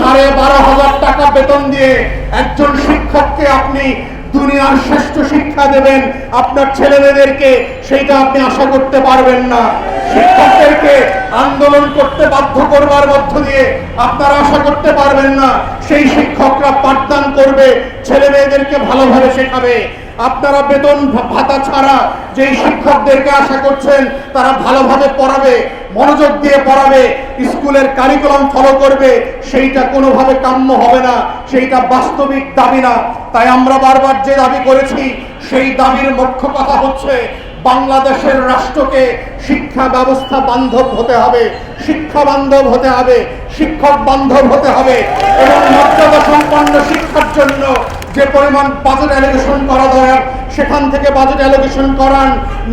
সাড়ে বারো হাজার টাকা বেতন দিয়ে একজন শিক্ষককে আপনি দুনিয়ার শ্রেষ্ঠ শিক্ষা দেবেন। আপনার ছেলে মেয়েদেরকে সেইটা আপনি আশা করতে পারবেন না। শিক্ষকদেরকে আন্দোলন করতে বাধ্য করবার মধ্য দিয়ে আপনারা আশা করতে পারবেন না। সেই শিক্ষকরা পাঠদান করবে ছেলে মেয়েদেরকে ভালোভাবে শেখাবে। আপনারা বেতন ভাতা ছাড়া যেই শিক্ষকদেরকে আশা করছেন, তারা ভালোভাবে পড়াবে, মনোযোগ দিয়ে পড়াবে, স্কুলের কারিকুলাম ফলো করবে, সেইটা কোনোভাবে কাম্য হবে না, সেইটা বাস্তবিক দাবি না। তাই আমরা বারবার যে দাবি করেছি, সেই দাবির মুখ্য কথা হচ্ছে, বাংলাদেশের রাষ্ট্রকে শিক্ষা ব্যবস্থা বান্ধব হতে হবে, শিক্ষা বান্ধব হতে হবে, শিক্ষক বান্ধব হতে হবে, এবং মর্যাদা সম্পন্ন শিক্ষার জন্য যে পরিমাণ বাজেট অ্যালোকেশন করা দরকার, সেখান থেকে বাজেট অ্যালোকেশন করান।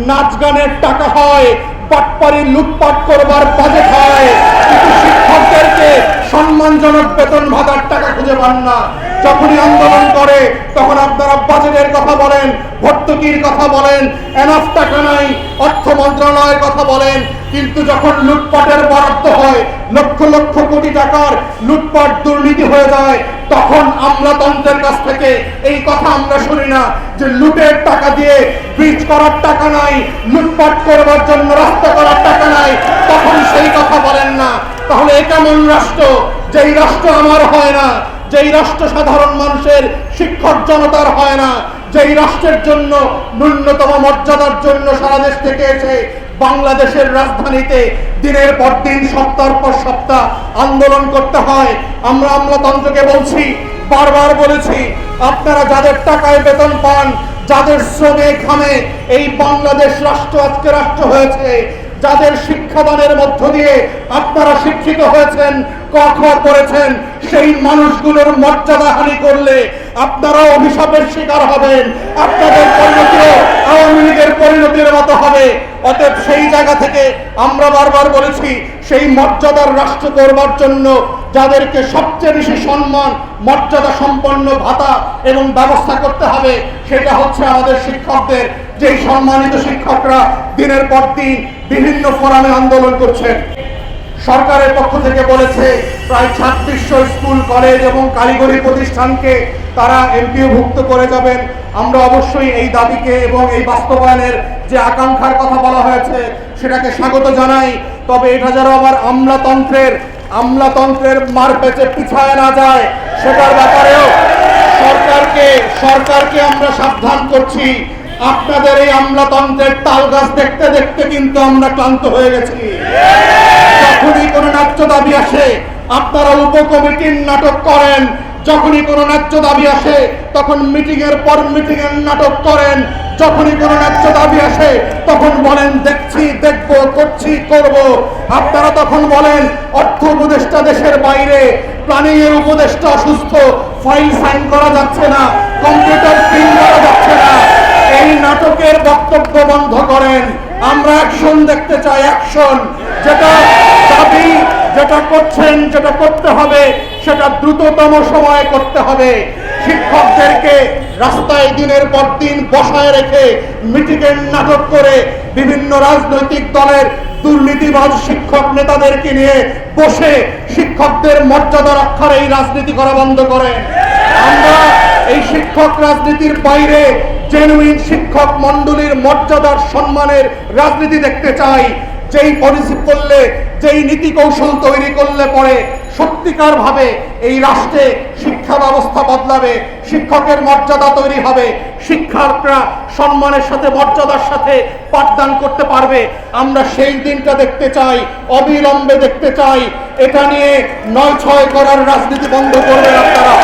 নাচ গানের টাকা হয় পাটপাড়ি লুটপাট করবার বাজেট হয়। কিন্তু শিক্ষকদেরকে সম্মানজনক বেতন ভাতার টাকা খুঁজে পান না। যখনই আন্দোলন করে, তখন আপনারা বাজেটের কথা বলেন, ভর্তুকির কথা বলেন এনাফ টাকা নাই, অর্থ মন্ত্রণালয়ের কথা বলেন। কিন্তু যখন লুটপাটের বরাদ্দ হয়, লক্ষ লক্ষ কোটি টাকার লুটপাট দুর্নীতি হয়ে যায় তখন আমলাতন্ত্রের কাছ থেকে এই কথা আমরা শুনি না যে লুটের টাকা দিয়ে ব্রিজ করার টাকা নাই, লুটপাট করবার জন্য রাস্তা করার টাকা নাই। তখন সেই কথা বলেন না। তাহলে এ কেমন রাষ্ট্র? যেই রাষ্ট্র আমার হয় না, যেই রাষ্ট্র সাধারণ মানুষের শিক্ষক জনতার হয় না, যেই রাষ্ট্রের জন্য ন্যূনতম মর্যাদার জন্য সারা দেশ থেকে এসে বাংলাদেশের রাজধানীতে দিনের পর দিন, সপ্তাহ পর সপ্তাহ আন্দোলন করতে হয়। আমরা আমলাতন্ত্রকে বলছি, বারবার বলেছি, আপনারা যাদের টাকায় বেতন পান, যাদের শ্রমে ঘামে, এই বাংলাদেশ রাষ্ট্র আজকে রাষ্ট্র হয়েছে, যাদের শিক্ষাদানের মধ্য দিয়ে আপনারা শিক্ষিত হয়েছেন ক করেছেন, সেই মানুষগুলোর মর্যাদা হানি করলে আপনারা অভিশাপের শিকার হবেন। আপনাদের পরিণতিও আওয়ামী লীগের পরিণতির মতো হবে। অতএব সেই জায়গা থেকে আমরা বারবার বলেছি, সেই মর্যাদার রাষ্ট্র করবার জন্য যাদেরকে সবচেয়ে বেশি সম্মান, মর্যাদা সম্পন্ন ভাতা এবং ব্যবস্থা করতে হবে, সেটা হচ্ছে আমাদের শিক্ষকদের। যেই সম্মানিত শিক্ষকরা দিনের পর দিন বিভিন্ন ফোরামে আন্দোলন করছেন। সরকারের পক্ষ থেকে বলেছে, প্রায় ছাব্বিশশো স্কুল, কলেজ এবং কারিগরি প্রতিষ্ঠানকে তারা এমপিওভুক্ত করে যাবেন। আমরা অবশ্যই এই দাবিকে এবং এই বাস্তবায়নের যে আকাঙ্ক্ষার কথা বলা হয়েছে, সেটাকে স্বাগত জানাই। তবে এটা যেন আবার আমলাতন্ত্রের আমলাতন্ত্রের মার পেঁচে পিছায় না যায়, সেটার ব্যাপারেও সরকারকে সরকারকে আমরা সাবধান করছি। আপনাদের এই আমলাতন্ত্রের তাল গাছ দেখতে দেখতে কিন্তু আমরা ক্লান্ত হয়ে গেছি। যখনই কোনো ন্যায্য দাবি আসে, আপনারা উপকমিটির নাটক করেন যখনই কোনো ন্যায্য দাবি আসে, তখন মিটিং এর পর মিটিং এর নাটক করেন। যখনই কোনো ন্যায্য দাবি আসে, তখন বলেন, দেখছি, দেখব, করছি, করব। আপনারা তখন বলেন, অর্থ উপদেষ্টা দেশের বাইরে প্ল্যানিং এর উপদেষ্টা অসুস্থ, ফাইল সাইন করা যাচ্ছে না, কম্পিউটার প্রিন্ট করা যাচ্ছে না। এই নাটকের বক্তব্য বন্ধ করেন। আমরা অ্যাকশন দেখতে চাই, অ্যাকশন। যেটা দাবি যেটা করছেন, যেটা করতে হবে, সেটা দ্রুততম সময়ে করতে হবে। শিক্ষকদেরকে রাস্তায় দিনের পর দিন বসায় রেখে মিটিংয়ের নাটক করে বিভিন্ন রাজনৈতিক দলের দুর্নীতিবাজ শিক্ষক নেতাদেরকে নিয়ে বসে শিক্ষকদের মর্যাদা রক্ষার এই রাজনীতি করা বন্ধ করেন আমরা এই শিক্ষক রাজনীতির বাইরে জেনুইন শিক্ষক মন্ডলীর মর্যাদার সম্মানের রাজনীতি দেখতে চাই। যেই পলিসি করলে, যেই নীতি কৌশল তৈরি করলে পরে সত্যিকার ভাবে এই রাষ্ট্রে শিক্ষা ব্যবস্থা বদলাবে, শিক্ষকের মর্যাদা তৈরি হবে, শিক্ষার্থীরা সম্মানের সাথে, মর্যাদার সাথে পাঠদান করতে পারবে। আমরা সেই দিনটা দেখতে চাই, অবিলম্বে দেখতে চাই। এটা নিয়ে নয় ছয় করার রাজনীতি বন্ধ করবেন আপনারা।